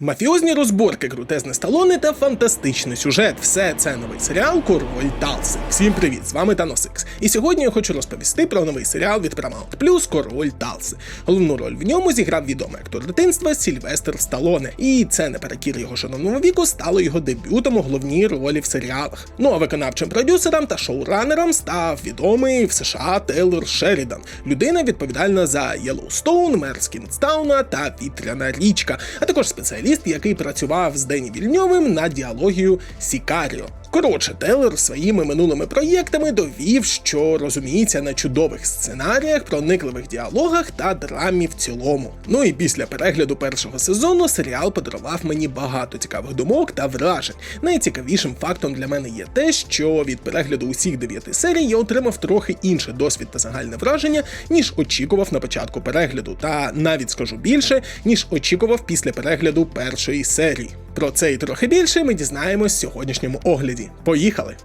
Мафіозні розборки, крутезне сталони та фантастичний сюжет. Все це новий серіал Король Талси. Всім привіт! З вами Танос Ікс. І сьогодні я хочу розповісти про новий серіал від Paramount Plus Король Талси. Головну роль в ньому зіграв відомий актор дитинства Сільвестр Сталоне. І це наперекір його шановному віку стало його дебютом у головній ролі в серіалах. Ну а виконавчим продюсером та шоуранером став відомий в США Тейлор Шерідан, людина відповідальна за Єлоустоун, Мер Скінстауна та Вітряна річка, а також спеціаліст, який працював з Дені Вільньовим на діалогію Сікаріо. Коротше, Телер своїми минулими проєктами довів, що розуміється на чудових сценаріях, проникливих діалогах та драмі в цілому. Ну і після перегляду першого сезону серіал подарував мені багато цікавих думок та вражень. Найцікавішим фактом для мене є те, що від перегляду усіх дев'яти серій я отримав трохи інший досвід та загальне враження, ніж очікував на початку перегляду, та навіть скажу більше, ніж очікував після перегляду першої серії. Про це і трохи більше ми дізнаємось в сьогоднішньому огляді. Поїхали!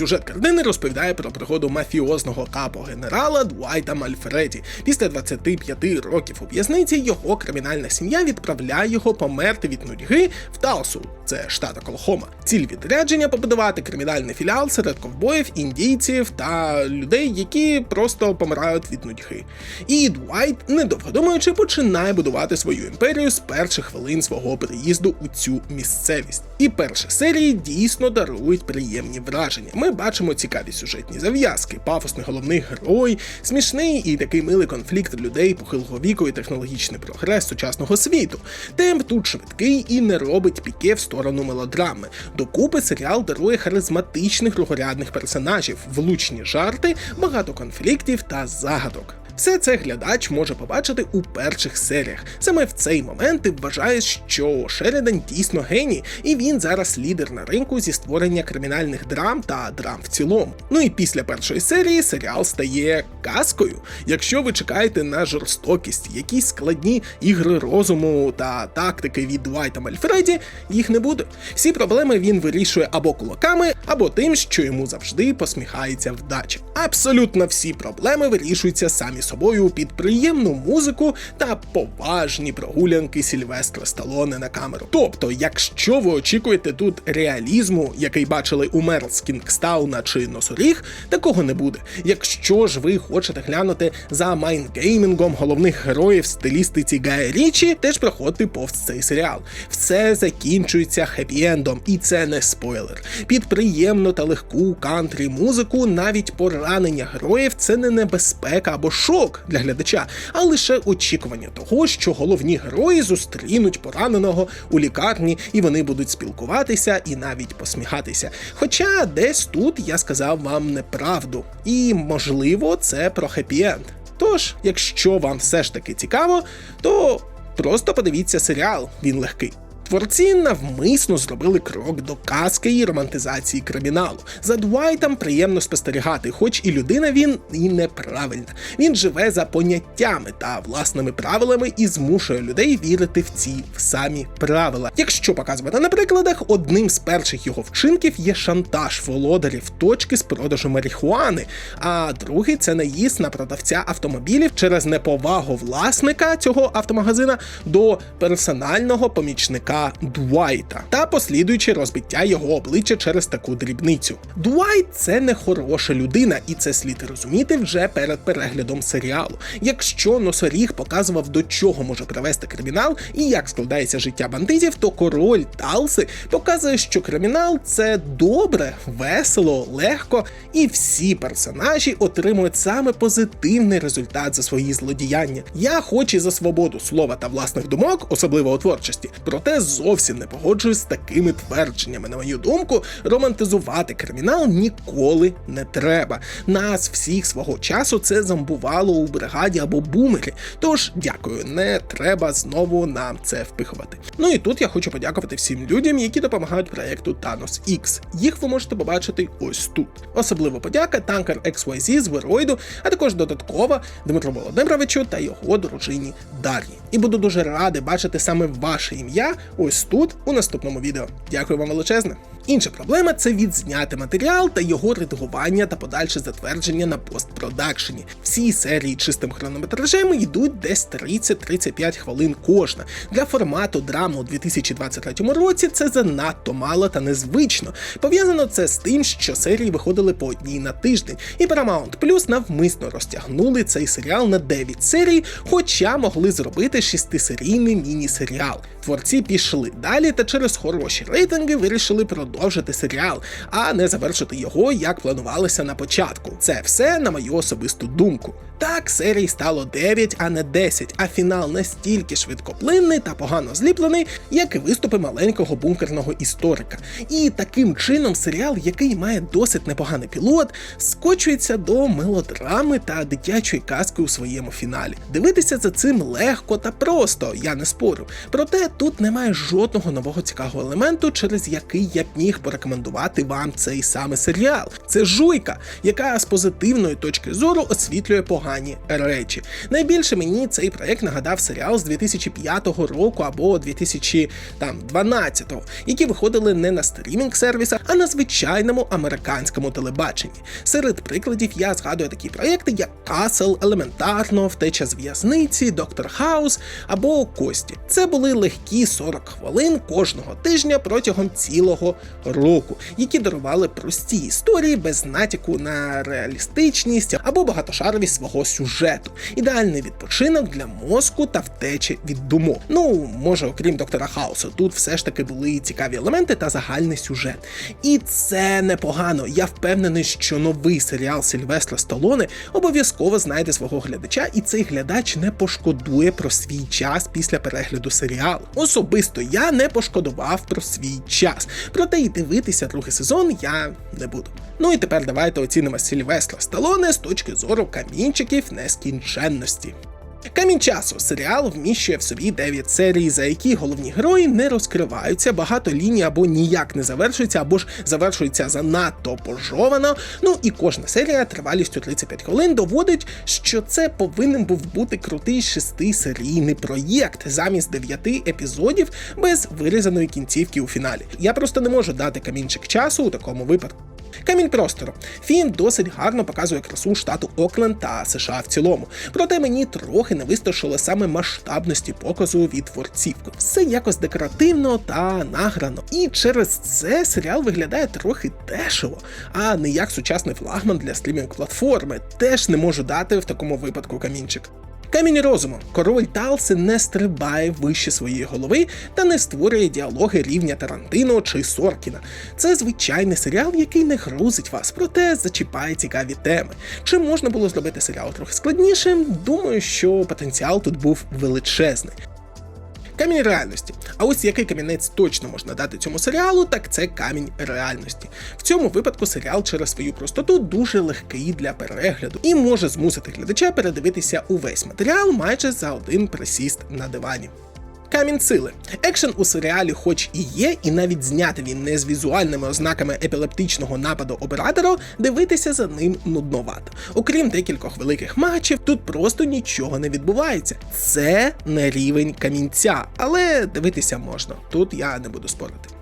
Сюжет картини розповідає про пригоду мафіозного капо генерала Дуайта Мальфреді. Після 25 років у в'язниці його кримінальна сім'я відправляє його померти від нудьги в Талсу, це штат Оклахома. Ціль відрядження побудувати кримінальний філіал серед ковбоїв, індійців та людей, які просто помирають від нудьги. І Дуайт, недовго думаючи, починає будувати свою імперію з перших хвилин свого приїзду у цю місцевість. І перші серії дійсно дарують приємні враження. Ми бачимо цікаві сюжетні зав'язки, пафосний головний герой, смішний і такий милий конфлікт людей похилого віку і технологічний прогрес сучасного світу. Темп тут швидкий і не робить піке в сторону мелодрами. Докупи серіал дарує харизматичних другорядних персонажів, влучні жарти, багато конфліктів та загадок. Все це глядач може побачити у перших серіях. Саме в цей момент ти вважаєш, що Шерідан дійсно геній, і він зараз лідер на ринку зі створення кримінальних драм та драм в цілому. Ну і після першої серії серіал стає казкою. Якщо ви чекаєте на жорстокість, якісь складні ігри розуму та тактики від Дуайта Мальфреді, їх не буде. Всі проблеми він вирішує або кулаками, або тим, що йому завжди посміхається вдача. Абсолютно всі проблеми вирішуються самі собою під приємну музику та поважні прогулянки Сільвестра Сталоне на камеру. Тобто, якщо ви очікуєте тут реалізму, який бачили у Мер з Кінгстауна чи Носоріг, такого не буде. Якщо ж ви хочете глянути за майнгеймінгом головних героїв стилістиці Гая Річі, теж проходьте повз цей серіал. Все закінчується хеппі-ендом, і це не спойлер. Під приємну та легку кантрі музику навіть поранення героїв це не небезпека або шок для глядача, а лише очікування того, що головні герої зустрінуть пораненого у лікарні, і вони будуть спілкуватися і навіть посміхатися. Хоча десь тут я сказав вам неправду, і можливо це про хеппі-енд. Тож, якщо вам все ж таки цікаво, то просто подивіться серіал, він легкий. Творці навмисно зробили крок до казки і романтизації криміналу. За Дуайтом приємно спостерігати, хоч і людина він і неправильна. Він живе за поняттями та власними правилами і змушує людей вірити в ці самі правила. Якщо показувати на прикладах, одним з перших його вчинків є шантаж володарів точки з продажу марихуани, а другий це наїзд на продавця автомобілів через неповагу власника цього автомагазина до персонального помічника. Дуайта та послідуючи розбиття його обличчя через таку дрібницю. Дуайт це не хороша людина, і це слід розуміти вже перед переглядом серіалу. Якщо носоріг показував до чого може привести кримінал і як складається життя бандитів, то король Талси показує, що кримінал це добре, весело, легко, і всі персонажі отримують саме позитивний результат за свої злодіяння. Я хоч і за свободу слова та власних думок, особливо у творчості, проте зовсім не погоджуюсь з такими твердженнями. На мою думку, романтизувати кримінал ніколи не треба. Нас всіх свого часу це зомбувало у бригаді або бумері. Тож дякую, не треба знову нам це впихувати. Ну і тут я хочу подякувати всім людям, які допомагають проєкту Thanos X. Їх ви можете побачити ось тут. Особливо подяка танкер XYZ з Вероїду, а також додаткова Дмитру Володимировичу та його дружині Дар'ї. І буду дуже радий бачити саме ваше ім'я ось тут у наступному відео. Дякую вам величезне. Інша проблема це відзняти матеріал та його редагування та подальше затвердження на постпродакшені. Всі серії чистим хронометражем йдуть десь 30-35 хвилин кожна. Для формату драми у 2023 році це занадто мало та незвично. Пов'язано це з тим, що серії виходили по одній на тиждень, і Paramount Plus навмисно розтягнули цей серіал на 9 серій, хоча могли зробити шестисерійний міні-серіал. Творці пішли далі та через хороші рейтинги вирішили продовжити серіал, а не завершити його, як планувалося на початку. Це все на мою особисту думку. Так, серій стало 9, а не 10, а фінал настільки швидкоплинний та погано зліплений, як і виступи маленького бункерного історика. І таким чином серіал, який має досить непоганий пілот, скочується до мелодрами та дитячої казки у своєму фіналі. Дивитися за цим легко та просто, я не спорю. Проте тут немає жодного нового цікавого елементу, через який я б міг порекомендувати вам цей саме серіал. Це жуйка, яка з позитивної точки зору освітлює погані речі. Найбільше мені цей проект нагадав серіал з 2005 року або 2012, які виходили не на стрімінг сервісах, а на звичайному американському телебаченні. Серед прикладів я згадую такі проекти, як Касл, Елементарно, Втеча з в'язниці, Доктор Хаус або Кості. Це були легкі 40 хвилин кожного тижня протягом цілого року, які дарували прості історії без натяку на реалістичність або багатошаровість свого сюжету. Ідеальний відпочинок для мозку та втечі від думок. Ну, може, окрім доктора Хаусу, тут все ж таки були цікаві елементи та загальний сюжет. І це непогано. Я впевнений, що новий серіал Сільвестра Сталоне обов'язково знайде свого глядача, і цей глядач не пошкодує про свій час після перегляду серіалу. Особисто я не пошкодував про свій час. Проте і дивитися другий сезон я не буду. Ну і тепер давайте оцінимо Сільвестра Сталоне з точки зору камінчиків нескінченності. Камінь часу серіал вміщує в собі 9 серій, за які головні герої не розкриваються, багато ліній або ніяк не завершуються, або ж завершуються занадто пожовано. Ну і кожна серія тривалістю 35 хвилин доводить, що це повинен був бути крутий шестисерійний проєкт замість 9 епізодів без вирізаної кінцівки у фіналі. Я просто не можу дати камінчик часу у такому випадку. Камінь простору. Фільм досить гарно показує красу штату Окленд та США в цілому. Проте мені трохи не вистачило саме масштабності показу від творців. Все якось декоративно та награно. І через це серіал виглядає трохи дешево, а не як сучасний флагман для стрімінг платформи. Теж не можу дати в такому випадку камінчик. Камінь розуму. Король Талси не стрибає вище своєї голови та не створює діалоги рівня Тарантино чи Соркіна. Це звичайний серіал, який не грузить вас, проте зачіпає цікаві теми. Чи можна було зробити серіал трохи складнішим? Думаю, що потенціал тут був величезний. Камінь реальності. А ось який камінець точно можна дати цьому серіалу, так це камінь реальності. В цьому випадку серіал через свою простоту дуже легкий для перегляду і може змусити глядача передивитися увесь матеріал майже за один присіст на дивані. Камінь сили. Екшен у серіалі, хоч і є, і навіть зняти він не з візуальними ознаками епілептичного нападу оператора, дивитися за ним нудновато. Окрім декількох великих матчів, тут просто нічого не відбувається. Це не рівень камінця, але дивитися можна. Тут я не буду спорити.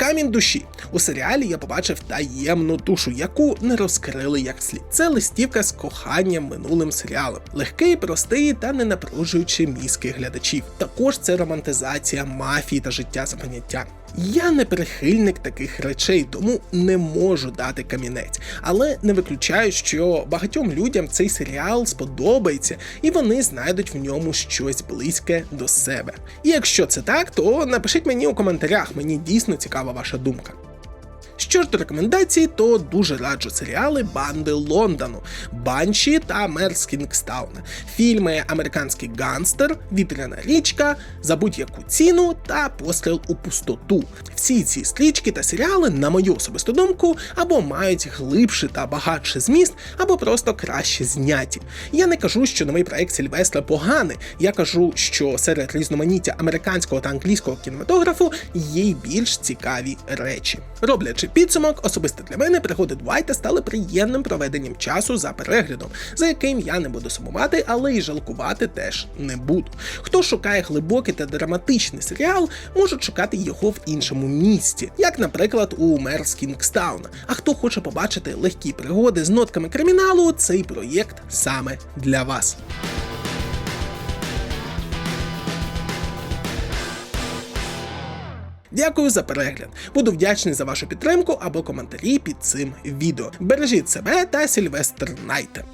Камінь душі у серіалі я побачив таємну душу, яку не розкрили як слід. Це листівка з коханням минулим серіалом, легкий, простий та не напружуючи мізки глядачів. Також це романтизація мафії та життя за поняттям. Я не прихильник таких речей, тому не можу дати камінець, але не виключаю, що багатьом людям цей серіал сподобається і вони знайдуть в ньому щось близьке до себе. І якщо це так, то напишіть мені у коментарях, мені дійсно цікава ваша думка. Що ж до рекомендацій, то дуже раджу серіали Банди Лондону, Банші та Мерс Кінгстауна, фільми Американський ганстер, Вітряна річка, За будь-яку ціну та Постріл у пустоту. Всі ці стрічки та серіали, на мою особисту думку, або мають глибший та багатший зміст, або просто краще зняті. Я не кажу, що новий проект Сільвестра поганий. Я кажу, що серед різноманіття американського та англійського кінематографу є й більш цікаві речі. Роблячи підсумок, особисто для мене пригоди Двайта стали приємним проведенням часу за переглядом, за яким я не буду сумувати, але й жалкувати теж не буду. Хто шукає глибокий та драматичний серіал, може шукати його в іншому місці, як, наприклад, у Мер Кінгстауна. А хто хоче побачити легкі пригоди з нотками криміналу, цей проєкт саме для вас. Дякую за перегляд. Буду вдячний за вашу підтримку або коментарі під цим відео. Бережіть себе та Сільвестр Найта.